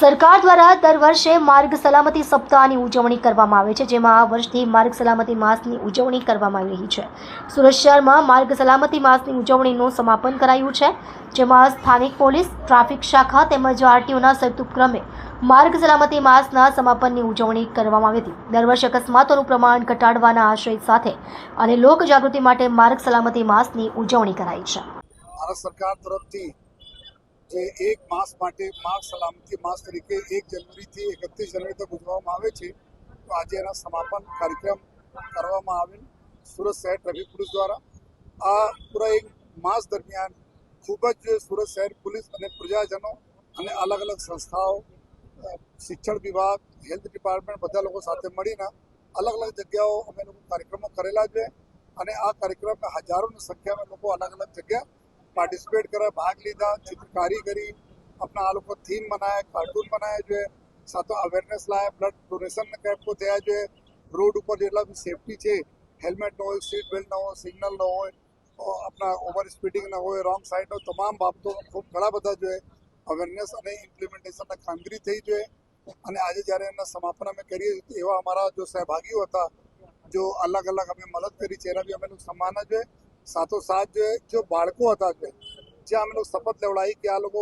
સરકાર દ્વારા દર વર્ષે માર્ગ સલામતી સપ્તાહની ઉજવણી કરવામાં આવે છે, જેમાં આ વર્ષથી માર્ગ સલામતી માસની ઉજવણી કરવામાં આવી રહી છે. સુરત શહેરમાં માર્ગ સલામતી માસની ઉજવણીનું સમાપન કરાયું છે, જેમાં સ્થાનિક પોલીસ, ટ્રાફિક શાખા તેમજ આરટીઓના સંયુક્ત ઉપક્રમે માર્ગ સલામતી માસના સમાપનની ઉજવણી કરવામાં આવી હતી. દર વર્ષે અકસ્માતોનું પ્રમાણ ઘટાડવાના આશય સાથે અને લોકજાગૃતિ માટે માર્ગ સલામતી માસની ઉજવણી કરાઈ છે. ભારત સરકાર તરફથી જે એક માસ માટે માર્ગ સલામતી માસ તરીકે એક જનવરીથી એકત્રીસ જનવરી તક ઉજવવામાં આવે છે. તો આજે એના સમાપન કાર્યક્રમ કરવામાં આવેલ સુરત શહેર ટ્રાફિક પોલીસ દ્વારા. આ પૂરા એક માસ દરમિયાન ખૂબ જ સુરત શહેર પોલીસ અને પ્રજાજનો અને અલગ અલગ સંસ્થાઓ શિક્ષણ વિભાગ, હેલ્થ ડિપાર્ટમેન્ટ બધા લોકો સાથે મળીને અલગ અલગ જગ્યાઓ અમે લોકો કાર્યક્રમો કરેલા છે. અને આ કાર્યક્રમમાં હજારોની સંખ્યામાં લોકો અલગ અલગ જગ્યા પાર્ટિસિપેટ કર્યા, ભાગ લીધા, ચિત્રકારી કરી આપણા આ લોકો થીમ બનાવ્યા કાર્ટૂન બનાવ્યા જોઈએ. સાથે અવેરનેસ લાયા બ્લડ ડોનેશન કેમ્પો થયા જોઈએ. રોડ ઉપર જેટલા બી સેફટી છે હેલ્મેટ ન હોય સીટ બેલ્ટ ન હોય સિગ્નલ ન હોય આપણા ઓવર સ્પીડિંગ ન હોય રોંગ સાઈડનો તમામ બાબતો ખૂબ ઘણા બધા જોઈએ. અવેરનેસ અને ઇમ્પ્લિમેન્ટેશનના કામગીરી થઈ છે અને આજે જ્યારે એમના સમાપન અમે કરીએ, એવા અમારા જો સહભાગીઓ હતા, જો અલગ અલગ અમે મદદ કરી છે એના બી અમે સમાન જ છે સાથોસાથ જે જો બાળકો હતા જે જ્યાં અમે લોકો શપથ લેવડાવી કે આ લોકો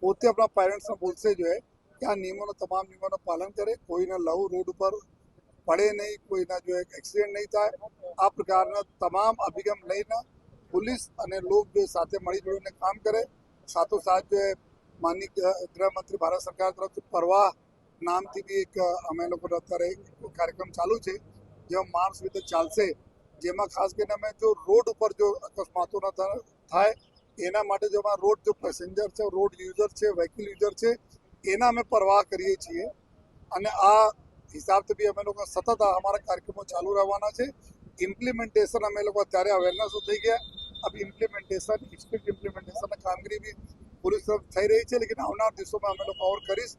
પોતે આપણા પેરેન્ટ્સને બોલશે જોઈએ કે આ નિયમોનો તમામ નિયમોનું પાલન કરે કોઈને લવ રોડ ઉપર પડે નહીં કોઈના જો એક્સિડન્ટ નહીં થાય આ પ્રકારના તમામ અભિગમ લઈને પોલીસ અને લોક જો સાથે મળી જોડીને કામ કરે સાથોસાથ જો માનનીય ગૃહમંત્રી ભારત સરકાર તરફથી પરવાહ નામથી બી એક અમે લોકો અત્યારે કાર્યક્રમ ચાલુ છે જેમાં માર્ચ રીતે ચાલશે જેમાં ખાસ કરીને અમે જો રોડ ઉપર જો અકસ્માતો થાય, એના માટે જો અમારા રોડ જો પેસેન્જર છે રોડ યુઝર છે વ્હીકલ યુઝર છે, એના અમે પરવાહ કરીએ છીએ. અને આ હિસાબથી બી અમે લોકો સતત અમારા કાર્યક્રમો ચાલુ રહેવાના છે. ઇમ્પ્લિમેન્ટેશન અમે લોકો અત્યારે અવેરનેસો થઈ ગયા. अब इम्प्लीमेंटेशन स्ट्रिक्ट इम्प्लीमेंटेशन કામગીરી भी पूरी तरफ થઈ રહી છે, લેકિન આવનાર દિવસોમાં અમે લોકો ઓર કરીશ.